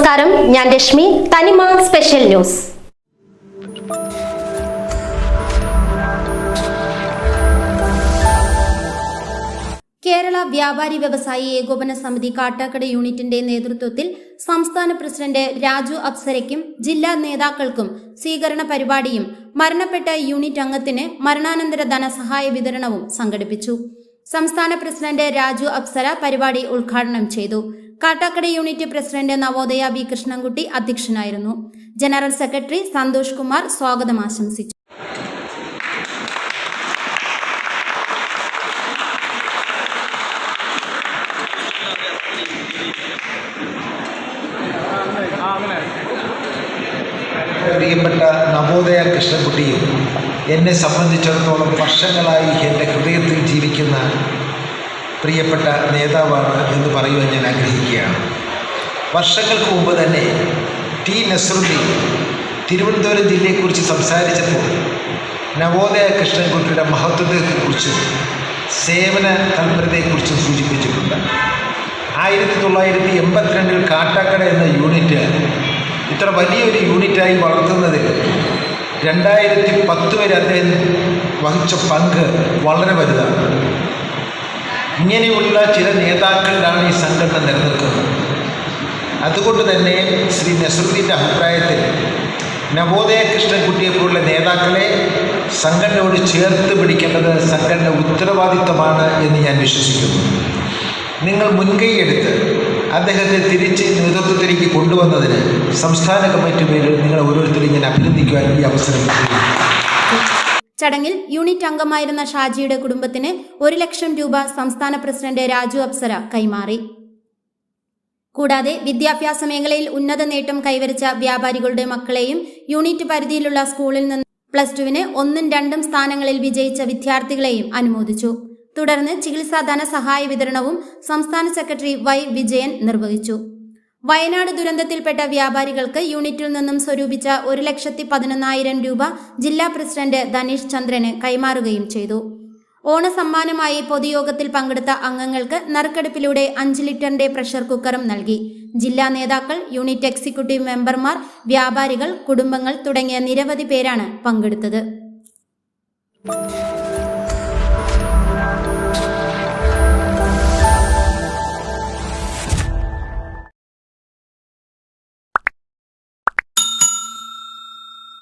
നമസ്കാരം ഞാൻ രശ്മി. തനിമ സ്പെഷ്യൽ ന്യൂസ്. കേരള വ്യാപാരി വ്യവസായി ഏകോപന സമിതി കാട്ടാക്കട യൂണിറ്റിന്റെ നേതൃത്വത്തിൽ സംസ്ഥാന പ്രസിഡന്റ് രാജു അപ്സരയ്ക്കും ജില്ലാ നേതാക്കൾക്കും സ്വീകരണ പരിപാടിയും മരണപ്പെട്ട യൂണിറ്റ് അംഗത്തിന് മരണാനന്തര ധനസഹായ വിതരണവും സംഘടിപ്പിച്ചു. സംസ്ഥാന പ്രസിഡന്റ് രാജു അപ്സര പരിപാടി ഉദ്ഘാടനം ചെയ്തു. Kattakkada unit president Navodaya V Krishnankutty അധ്യക്ഷനായിരുന്നു. ജനറൽ സെക്രട്ടറി സന്തോഷ് കുമാർ സ്വാഗതം ആശംസിച്ചു. പ്രിയപ്പെട്ട നവോദയ കൃഷ്ണൻകുട്ടിയും എന്നെ സംബന്ധിച്ചിടത്തോളം വർഷങ്ങളായി എന്റെ ഹൃദയത്തിൽ ജീവിക്കുന്ന പ്രിയപ്പെട്ട നേതാവാണ് എന്ന് പറയുവാൻ ഞാൻ വർഷങ്ങൾക്ക് മുമ്പ് തന്നെ ടി നസറുദ്ദീൻ തിരുവനന്തപുരം ജില്ലയെക്കുറിച്ച് സംസാരിച്ചപ്പോൾ നവോദയ കൃഷ്ണൻകുട്ടിയുടെ മഹത്വത്തെക്കുറിച്ചും സേവന തൽപരതയെക്കുറിച്ചും സൂചിപ്പിച്ചിട്ടുണ്ട്. ആയിരത്തി തൊള്ളായിരത്തി എൺപത്തിരണ്ടിൽ കാട്ടാക്കട എന്ന യൂണിറ്റ് ഇത്ര വലിയൊരു യൂണിറ്റായി വളർത്തുന്നതിൽ രണ്ടായിരത്തി പത്ത് വരെ അദ്ദേഹം വഹിച്ച പങ്ക് വളരെ വലുതാണ്. ഇങ്ങനെയുള്ള ചില നേതാക്കളിലാണ് ഈ സംഘടന നിലനിൽക്കുന്നത്. അതുകൊണ്ട് തന്നെ ശ്രീ നസറുദ്ദീന്റെ അഭിപ്രായത്തിൽ നവോദയ കൃഷ്ണൻകുട്ടിയെപ്പോലുള്ള നേതാക്കളെ സംഘടനയോട് ചേർത്ത് പിടിക്കേണ്ടത് സംഘടന ഉത്തരവാദിത്തമാണ് എന്ന് ഞാൻ വിശ്വസിക്കുന്നു നിങ്ങൾ മുൻകൈയെടുത്ത് അദ്ദേഹത്തെ തിരിച്ച് നേതൃത്വത്തിലേക്ക് കൊണ്ടുവന്നതിന് സംസ്ഥാന കമ്മിറ്റി പേരിൽ നിങ്ങൾ ഓരോരുത്തരെയും ഞാൻ അഭിനന്ദിക്കുവാൻ ഈ അവസരം. ചടങ്ങിൽ യൂണിറ്റ് അംഗമായിരുന്ന ഷാജിയുടെ കുടുംബത്തിന് ഒരു ലക്ഷം രൂപ സംസ്ഥാന പ്രസിഡന്റ് രാജു അപ്സര കൈമാറി കൂടാതെ വിദ്യാഭ്യാസ മേഖലയിൽ ഉന്നത നേട്ടം കൈവരിച്ച വ്യാപാരികളുടെ മക്കളെയും യൂണിറ്റ് പരിധിയിലുള്ള സ്കൂളിൽ നിന്ന് പ്ലസ് ടുവിന് ഒന്നും രണ്ടും സ്ഥാനങ്ങളിൽ വിജയിച്ച വിദ്യാർത്ഥികളെയും അനുമോദിച്ചു. തുടർന്ന് ചികിത്സാ ധനസഹായ വിതരണവും സംസ്ഥാന സെക്രട്ടറി വൈ വിജയൻ നിർവഹിച്ചു. വയനാട് ദുരന്തത്തിൽപ്പെട്ട വ്യാപാരികൾക്ക് യൂണിറ്റിൽ നിന്നും സ്വരൂപിച്ച ഒരു ലക്ഷത്തി പതിനൊന്നായിരം രൂപ ജില്ലാ പ്രസിഡന്റ് ധനീഷ് ചന്ദ്രന് കൈമാറുകയും ചെയ്തു. ഓണസമ്മാനമായി പൊതുയോഗത്തിൽ പങ്കെടുത്ത അംഗങ്ങൾക്ക് നറുക്കെടുപ്പിലൂടെ അഞ്ച് ലിറ്ററിന്റെ പ്രഷർ കുക്കറും നൽകി. ജില്ലാ നേതാക്കൾ യൂണിറ്റ് എക്സിക്യൂട്ടീവ് മെമ്പർമാർ വ്യാപാരികൾ കുടുംബങ്ങൾ തുടങ്ങിയ നിരവധി പേരാണ് പങ്കെടുത്തത്.